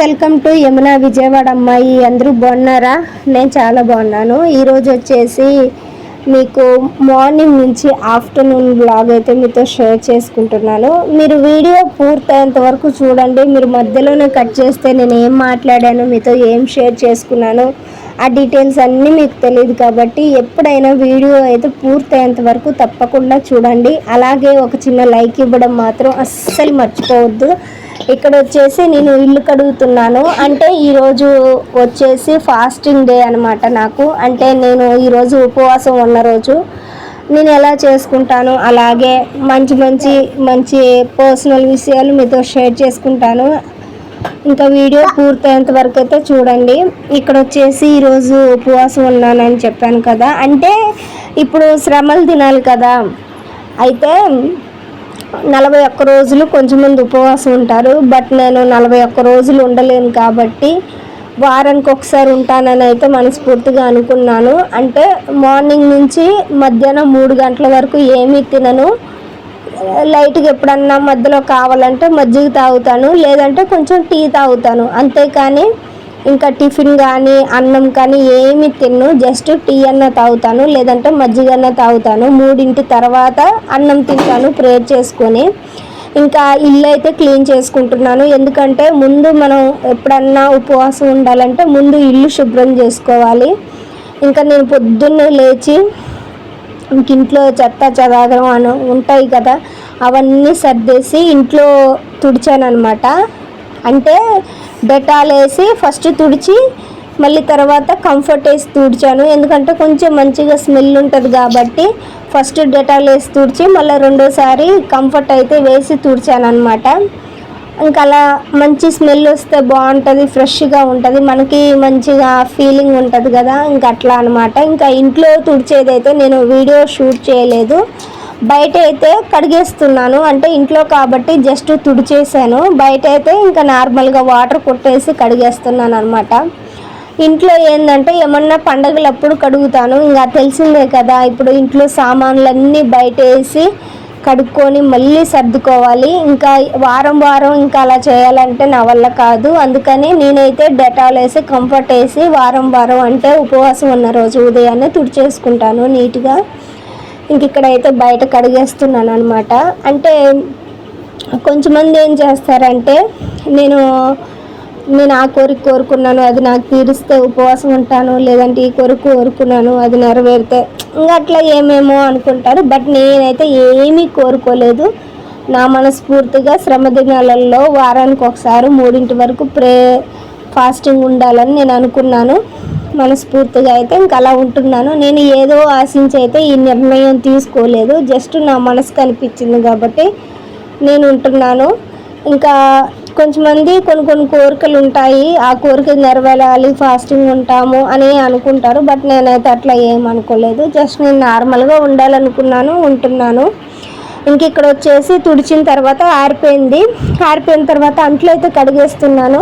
Welcome to Yamuna Vijayawada అమ్మాయి. అందరూ బాగున్నారా? నేను చాలా బాగున్నాను. ఈరోజు వచ్చేసి మీకు మార్నింగ్ నుంచి ఆఫ్టర్నూన్ బ్లాగ్ అయితే మీతో షేర్ చేసుకుంటున్నాను. మీరు వీడియో పూర్తయ్యేంత వరకు చూడండి. మీరు మధ్యలోనే కట్ చేస్తే నేను ఏం మాట్లాడాను మీతో ఏం షేర్ చేసుకున్నాను ఆ డీటెయిల్స్ అన్నీ మీకు తెలియదు కాబట్టి ఎప్పుడైనా వీడియో అయితే పూర్తయ్యేంత వరకు తప్పకుండా చూడండి. అలాగే ఒక చిన్న లైక్ ఇవ్వడం మాత్రం అస్సలు మర్చిపోవద్దు. ఇక్కడ వచ్చేసి నేను ఇల్లు కడుగుతున్నాను. అంటే ఈరోజు వచ్చేసి ఫాస్టింగ్ డే అనమాట నాకు. అంటే నేను ఈరోజు ఉపవాసం ఉన్న రోజు. నేను ఎలా చేసుకుంటాను? అలాగే మంచి మంచి మంచి పర్సనల్ విషయాలు మీతో షేర్ చేసుకుంటాను. ఇంకా వీడియో పూర్తయ్యేంత వరకు అయితే చూడండి. ఇక్కడ వచ్చేసి ఈరోజు ఉపవాసం ఉన్నానని చెప్పాను కదా. అంటే ఇప్పుడు శ్రమలు తినాలి కదా. అయితే నలభై ఒక్క రోజులు కొంచెం మంది ఉపవాసం ఉంటారు బట్ నేను నలభై ఒక్క రోజులు ఉండలేను కాబట్టి వారానికి ఒకసారి ఉంటానని అయితే మనస్ఫూర్తిగా అనుకున్నాను. అంటే మార్నింగ్ నుంచి మధ్యాహ్నం మూడు గంటల వరకు ఏమీ తినను. లైట్గా ఎప్పుడన్నా మధ్యలో కావాలంటే మజ్జిగ తాగుతాను లేదంటే కొంచెం టీ తాగుతాను. అంతేకాని ఇంకా టిఫిన్ కానీ అన్నం కానీ ఏమి తిన్ను. జస్ట్ టీ అన్న తాగుతాను లేదంటే మజ్జిగ అన్న తాగుతాను. మూడింటి తర్వాత అన్నం తింటాను ప్రేయర్ చేసుకొని. ఇంకా ఇల్లు అయితే క్లీన్ చేసుకుంటున్నాను. ఎందుకంటే ముందు మనం ఎప్పుడన్నా ఉపవాసం ఉండాలంటే ముందు ఇల్లు శుభ్రం చేసుకోవాలి. ఇంకా నేను పొద్దున్నే లేచి ఇంక ఇంట్లో చెత్త చెదాగరం అని ఉంటాయి కదా అవన్నీ సర్దేసి ఇంట్లో తుడిచాను అనమాట అంటే డెటాల్ వేసి ఫస్ట్ తుడిచి మళ్ళీ తర్వాత కంఫర్ట్ వేసి తుడిచాను. ఎందుకంటే కొంచెం మంచిగా స్మెల్ ఉంటుంది కాబట్టి ఫస్ట్ డెటాల్ వేసి తుడిచి మళ్ళీ రెండోసారి కంఫర్ట్ అయితే వేసి తుడిచాను అనమాట ఇంకా అలా మంచి స్మెల్ వస్తే బాగుంటుంది ఫ్రెష్గా ఉంటుంది. మనకి మంచిగా ఫీలింగ్ ఉంటుంది కదా ఇంకా అట్లా అనమాట ఇంకా ఇంట్లో తుడిచేదైతే నేను వీడియో షూట్ చేయలేదు. బయట అయితే కడిగేస్తున్నాను. అంటే ఇంట్లో కాబట్టి జస్ట్ తుడిచేసాను బయట అయితే ఇంకా నార్మల్గా వాటర్ కొట్టేసి కడిగేస్తున్నాను అనమాట ఇంట్లో ఏంటంటే ఏమన్నా పండగలప్పుడు కడుగుతాను. ఇంకా తెలిసిందే కదా ఇప్పుడు ఇంట్లో సామాన్లన్నీ బయట వేసి కడుక్కొని మళ్ళీ సర్దుకోవాలి. ఇంకా వారం వారం ఇంకా అలా చేయాలంటే నా వల్ల కాదు. అందుకని నేనైతే డెటాల్ వేసి కంఫర్ట్ వేసి వారం వారం అంటే ఉపవాసం ఉన్న రోజు ఉదయాన్నే తుడిచేసుకుంటాను నీట్గా. ఇంక ఇక్కడైతే బయట కడిగేస్తున్నాను అనమాట అంటే కొంచెమంది ఏం చేస్తారంటే నేను నేను ఆ కోరిక కోరుకున్నాను అది నాకు తీరిస్తే ఉపవాసం ఉంటాను లేదంటే ఈ కోరిక కోరుకున్నాను అది నెరవేరితే ఇంకా అట్లా ఏమేమో అనుకుంటారు. బట్ నేనైతే ఏమీ కోరుకోలేదు. నా మనస్ఫూర్తిగా శ్రమ దినాలలో వారానికి ఒకసారి మూడింటి వరకు ప్రే ఫాస్టింగ్ ఉండాలని నేను అనుకున్నాను. మనస్ఫూర్తిగా అయితే ఇంకా అలా ఉంటున్నాను. నేను ఏదో ఆశించి అయితే ఈ నిర్ణయం తీసుకోలేదు. జస్ట్ నా మనసు కనిపించింది కాబట్టి నేను ఉంటున్నాను. ఇంకా కొంతమంది కొన్ని కొన్ని కోరికలు ఉంటాయి. ఆ కోరిక నెరవేరాలి ఫాస్టింగ్ ఉంటాము అని అనుకుంటారు. బట్ నేనైతే అట్లా ఏం అనుకోలేదు. జస్ట్ నేను నార్మల్గా ఉండాలనుకున్నాను ఉంటున్నాను. ఇంక ఇక్కడ వచ్చేసి తుడిచిన తర్వాత ఆరిపోయింది. ఆరిపోయిన తర్వాత అంట్లు అయితే కడిగేస్తున్నాను.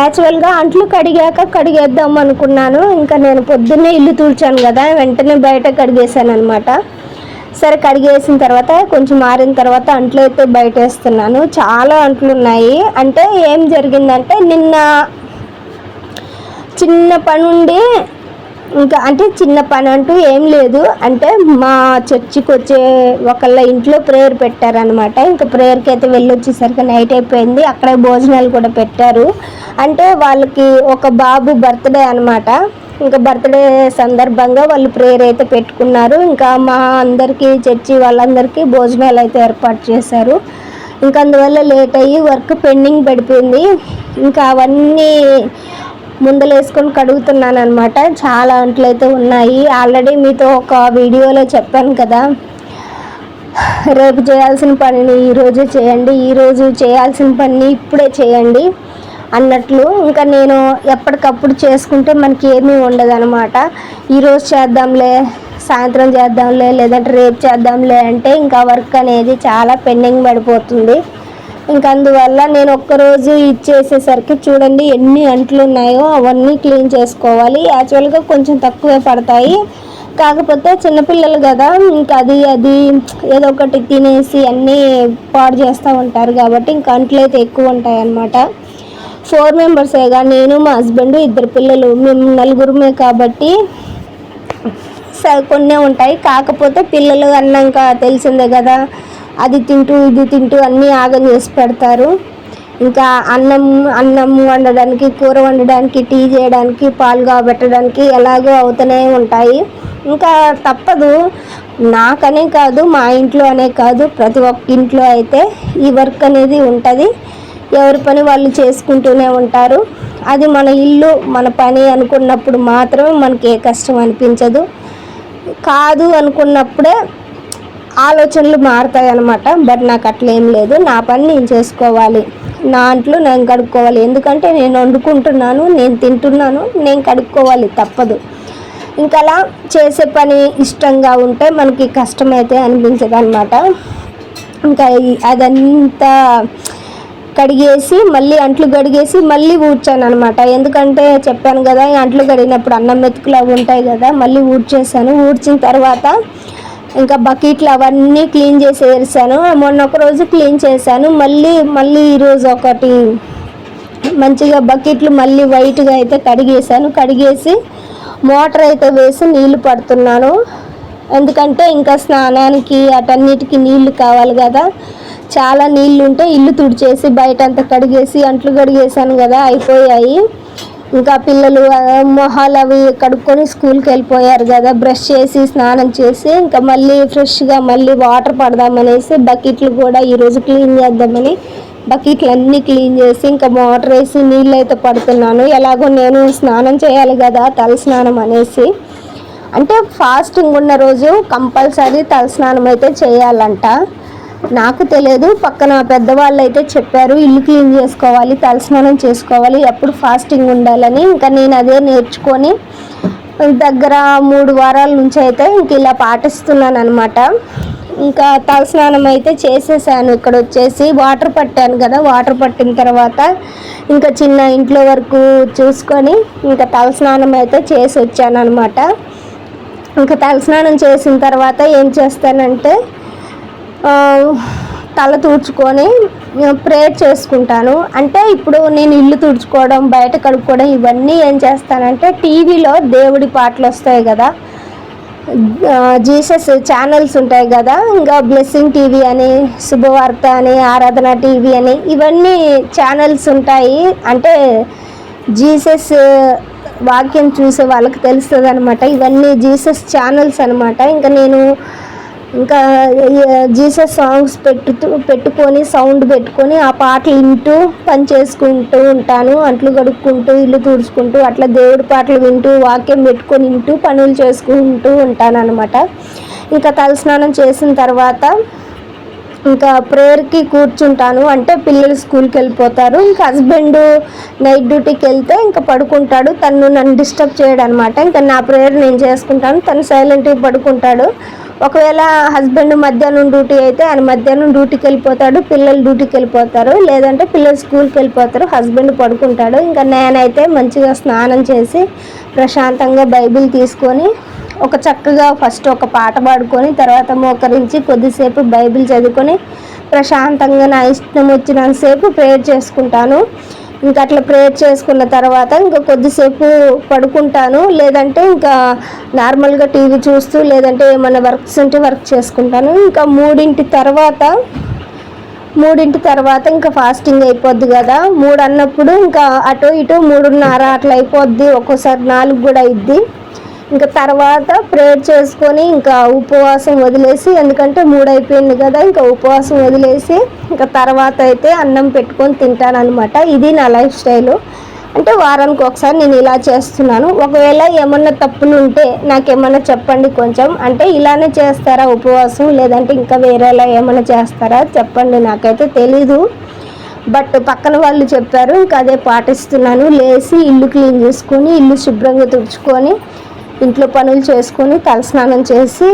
యాక్చువల్గా అంట్లు కడిగాక కడిగేద్దాం అనుకున్నాను. ఇంకా నేను పొద్దున్నే ఇల్లు తుడిచాను కదా వెంటనే బయట కడిగేసాను అనమాట సరే కడిగేసిన తర్వాత కొంచెం మారిన తర్వాత అంట్లు అయితే బయట వేస్తున్నాను చాలా అంట్లు ఉన్నాయి. అంటే ఏం జరిగిందంటే నిన్న చిన్న పని ఉండి ఇంకా అంటే చిన్న పని అంటూ ఏం లేదు. అంటే మా చర్చికి వచ్చే ఒకళ్ళ ఇంట్లో ప్రేయర్ పెట్టారనమాట ఇంకా ప్రేయర్కి అయితే వెళ్ళొచ్చేసరికి నైట్ అయిపోయింది. అక్కడే భోజనాలు కూడా పెట్టారు. అంటే వాళ్ళకి ఒక బాబు బర్త్డే అనమాట ఇంకా బర్త్డే సందర్భంగా వాళ్ళు ప్రేయర్ అయితే పెట్టుకున్నారు. ఇంకా మా అందరికీ చర్చి వాళ్ళందరికీ భోజనాలు అయితే ఏర్పాటు చేశారు. ఇంకా అందువల్ల లేట్ అయ్యి వర్క్ పెండింగ్ పడిపోయింది. ఇంకా అవన్నీ ముందలేసుకొని కడుగుతున్నాను అనమాట చాలా అంట్లు అయితే ఉన్నాయి. ఆల్రెడీ మీతో ఒక వీడియోలో చెప్పాను కదా. రేపు చేయాల్సిన పనిని ఈరోజు చేయండి. ఈరోజు చేయాల్సిన పనిని ఇప్పుడే చేయండి అన్నట్లు ఇంకా నేను ఎప్పటికప్పుడు చేసుకుంటే మనకి ఏమీ ఉండదు అనమాట ఈరోజు చేద్దాంలే సాయంత్రం చేద్దాంలే లేదంటే రేపు చేద్దాంలే అంటే ఇంకా వర్క్ అనేది చాలా పెండింగ్ పడిపోతుంది. ఇంక అందువల్ల నేను ఒక్కరోజు ఇచ్చేసేసరికి చూడండి ఎన్ని అంట్లు ఉన్నాయో అవన్నీ క్లీన్ చేసుకోవాలి. యాక్చువల్గా కొంచెం తక్కువే పడతాయి. కాకపోతే చిన్నపిల్లలు కదా ఇంకా అది అది ఏదో ఒకటి తినేసి అన్నీ పాడు చేస్తూ ఉంటారు కాబట్టి ఇంకా అంట్లు అయితే ఎక్కువ ఉంటాయి అన్నమాట ఫోర్ మెంబర్సేగా నేను మా హస్బెండ్ ఇద్దరు పిల్లలు మేము నలుగురమే కాబట్టి స- కొన్నే ఉంటాయి. కాకపోతే పిల్లలు అన్నాక తెలిసిందే కదా అది తింటూ ఇది తింటూ అన్నీ ఆగం చేసి పెడతారు. ఇంకా అన్నం అన్నం వండడానికి కూర వండడానికి టీ చేయడానికి పాలు కాబెట్టడానికి ఎలాగో అవుతూనే ఉంటాయి. ఇంకా తప్పదు. నాకనే కాదు మా ఇంట్లో అనే కాదు ప్రతి ఒక్క ఇంట్లో అయితే ఈ వర్క్ అనేది ఉంటుంది. ఎవరి పని వాళ్ళు చేసుకుంటూనే ఉంటారు. అది మన ఇల్లు మన పని అనుకున్నప్పుడు మాత్రమే మనకి ఏ కష్టం అనిపించదు. కాదు అనుకున్నప్పుడే ఆలోచనలు మారుతాయి అనమాట బట్ నాకు అట్లా ఏం లేదు. నా పని నేను చేసుకోవాలి. నా అంట్లో నేను కడుక్కోవాలి. ఎందుకంటే నేను వండుకుంటున్నాను నేను తింటున్నాను నేను కడుక్కోవాలి తప్పదు. ఇంకా అలా చేసే పని ఇష్టంగా ఉంటే మనకి కష్టమైతే అనిపించదు అనమాట ఇంకా అదంతా కడిగేసి మళ్ళీ అంట్లు కడిగేసి మళ్ళీ ఊడ్చాను అనమాట ఎందుకంటే చెప్పాను కదా అంట్లు కడిగినప్పుడు అన్నం మెతుకులు అవి ఉంటాయి కదా మళ్ళీ ఊడ్చేసాను ఊడ్చిన తర్వాత ఇంకా బకెట్లు అవన్నీ క్లీన్ చేసి మొన్న ఒక రోజు క్లీన్ చేశాను. మళ్ళీ మళ్ళీ ఈరోజు ఒకటి మంచిగా బకెట్లు మళ్ళీ వైట్గా అయితే కడిగేసాను కడిగేసి మోటార్ అయితే వేసి నీళ్ళు పడుతున్నాను. ఎందుకంటే ఇంకా స్నానానికి అటన్నిటికీ నీళ్ళు కావాలి కదా. చాలా నీళ్ళు ఉంటే ఇల్లు తుడిచేసి బయట అంతా కడిగేసి అంట్లు కడిగేసాను కదా. అయిపోయాయి. ఇంకా పిల్లలు మొహాలు అవి కడుక్కొని స్కూల్కి వెళ్ళిపోయారు కదా. బ్రష్ చేసి స్నానం చేసి ఇంకా మళ్ళీ ఫ్రెష్గా మళ్ళీ వాటర్ పడదామనేసి బకెట్లు కూడా ఈరోజు క్లీన్ చేద్దామని బకెట్లు అన్నీ క్లీన్ చేసి ఇంకా మోటార్ వేసి నీళ్ళు అయితే పడుతున్నాను. ఎలాగో నేను స్నానం చేయాలి కదా తల స్నానం అనేసి. అంటే ఫాస్టింగ్ ఉన్న రోజు కంపల్సరీ తలస్నానం అయితే చేయాలంట. నాకు తెలియదు. పక్కన పెద్దవాళ్ళు అయితే చెప్పారు ఇల్లు క్లీన్ చేసుకోవాలి తలస్నానం చేసుకోవాలి ఎప్పుడు ఫాస్టింగ్ ఉండాలని. ఇంకా నేను అదే నేర్చుకొని దగ్గర మూడు వారాల నుంచి అయితే ఇంక ఇలా పాటిస్తున్నాను అనమాట ఇంకా తలస్నానం అయితే చేసేసాను. ఇక్కడ వచ్చేసి వాటర్ పట్టాను కదా వాటర్ పట్టిన తర్వాత ఇంకా చిన్న ఇంట్లో వరకు చూసుకొని ఇంకా తలస్నానం అయితే చేసి వచ్చాను అనమాట ఇంకా తలస్నానం చేసిన తర్వాత ఏం చేస్తానంటే తల తుడుచుకొని ప్రేయర్ చేసుకుంటాను. అంటే ఇప్పుడు నేను ఇల్లు తుడుచుకోవడం బయట కడుక్కోవడం ఇవన్నీ ఏం చేస్తానంటే టీవీలో దేవుడి పాటలు వస్తాయి కదా. జీసస్ ఛానల్స్ ఉంటాయి కదా. ఇంకా బ్లెస్సింగ్ టీవీ అని శుభవార్త అని ఆరాధన టీవీ అని ఇవన్నీ ఛానల్స్ ఉంటాయి. అంటే జీసస్ వాక్యం చూసే వాళ్ళకి తెలుస్తుంది అనమాట ఇవన్నీ జీసస్ ఛానల్స్ అనమాట ఇంకా నేను ఇంకా జీసస్ సాంగ్స్ పెట్టుతూ పెట్టుకొని సౌండ్ పెట్టుకొని ఆ పాటలు వింటూ పని చేసుకుంటూ ఉంటాను. అంట్లు కడుక్కుంటూ ఇల్లు తుడుచుకుంటూ అట్లా దేవుడి పాటలు వింటూ వాక్యం పెట్టుకొని వింటూ పనులు చేసుకుంటూ ఉంటాను అనమాట ఇంకా తలస్నానం చేసిన తర్వాత ఇంకా ప్రేయర్కి కూర్చుంటాను. అంటే పిల్లలు స్కూల్కి వెళ్ళిపోతారు. ఇంకా హస్బెండ్ నైట్ డ్యూటీకి వెళ్తే ఇంకా పడుకుంటాడు. తను నన్ను డిస్టర్బ్ చేయడనమాట ఇంకా నా ప్రేయర్ నేను చేసుకుంటాను. తను సైలెంట్గా పడుకుంటాడు. ఒకవేళ హస్బెండ్ మధ్యాహ్నం డ్యూటీ అయితే ఆయన మధ్యాహ్నం డ్యూటీకి వెళ్ళిపోతాడు పిల్లలు డ్యూటీకి వెళ్ళిపోతారు లేదంటే పిల్లలు స్కూల్కి వెళ్ళిపోతారు హస్బెండ్ పడుకుంటాడు. ఇంకా నేనైతే మంచిగా స్నానం చేసి ప్రశాంతంగా బైబిల్ తీసుకొని ఒక చక్కగా ఫస్ట్ ఒక పాట పాడుకొని తర్వాత మోకరించి కొద్దిసేపు బైబిల్ చదువుకొని ప్రశాంతంగా నా ఇష్టం వచ్చినంతసేపు ప్రేయర్ చేసుకుంటాను. ఇంకా అట్లా ప్రేయర్ చేసుకున్న తర్వాత ఇంకా కొద్దిసేపు పడుకుంటాను. లేదంటే ఇంకా నార్మల్గా టీవీ చూస్తూ లేదంటే ఏమైనా వర్క్స్ ఉంటే వర్క్ చేసుకుంటాను. ఇంకా మూడింటి తర్వాత మూడింటి తర్వాత ఇంకా ఫాస్టింగ్ అయిపోద్ది కదా. మూడు అన్నప్పుడు ఇంకా అటు ఇటు మూడున్నర అట్లా అయిపోద్ది. ఒక్కోసారి నాలుగు కూడా అయిద్ది. ఇంకా తర్వాత ప్రేయర్ చేసుకొని ఇంకా ఉపవాసం వదిలేసి ఎందుకంటే మూడు అయిపోయింది కదా ఇంకా ఉపవాసం వదిలేసి ఇంకా తర్వాత అయితే అన్నం పెట్టుకొని తింటాను అనమాట ఇది నా లైఫ్ స్టైలు. అంటే వారానికి ఒకసారి నేను ఇలా చేస్తున్నాను. ఒకవేళ ఏమన్నా తప్పులు ఉంటే నాకేమన్నా చెప్పండి కొంచెం. అంటే ఇలానే చేస్తారా ఉపవాసం? లేదంటే ఇంకా వేరేలా ఏమైనా చేస్తారా? చెప్పండి నాకైతే తెలీదు. బట్ పక్కన వాళ్ళు చెప్పారు ఇంకా అదే పాటిస్తున్నాను. లేచి ఇల్లు క్లీన్ చేసుకొని ఇల్లు శుభ్రంగా తుడుచుకొని ఇంట్లో పనులు చేసుకొని తలస్నానం చేసి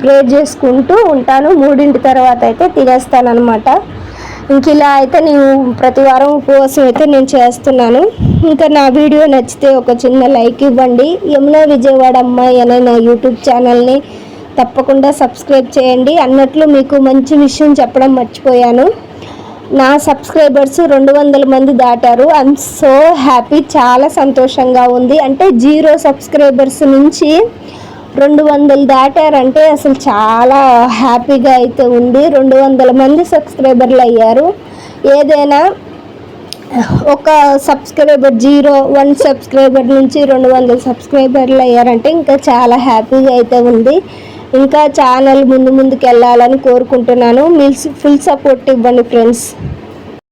ప్రేర్ చేసుకుంటూ ఉంటాను. మూడింటి తర్వాత అయితే తినేస్తాను ఇంక ఇలా అయితే నేను ప్రతి వారం ఉపవాసం అయితే నేను చేస్తున్నాను. ఇంకా నా వీడియో నచ్చితే ఒక చిన్న లైక్ ఇవ్వండి. యమునా విజయవాడ అమ్మాయి అనే నా యూట్యూబ్ ఛానల్ని తప్పకుండా సబ్స్క్రైబ్ చేయండి. అన్నట్లు మీకు మంచి విషయం చెప్పడం మర్చిపోయాను. నా సబ్స్క్రైబర్స్ రెండు వందల మంది దాటారు. ఐఎమ్ సో హ్యాపీ చాలా సంతోషంగా ఉంది. అంటే జీరో సబ్స్క్రైబర్స్ నుంచి రెండు వందలు దాటారంటే అసలు చాలా హ్యాపీగా అయితే ఉంది. రెండు వందల మంది సబ్స్క్రైబర్లు అయ్యారు. ఏదైనా ఒక సబ్స్క్రైబర్ జీరో వన్ సబ్స్క్రైబర్ నుంచి రెండు వందల సబ్స్క్రైబర్లు అయ్యారంటే ఇంకా చాలా హ్యాపీగా అయితే ఉంది. ఇంకా ఛానల్ ముందు ముందుకు వెళ్ళాలని కోరుకుంటున్నాను. మీ ఫుల్ సపోర్ట్ ఇవ్వండి ఫ్రెండ్స్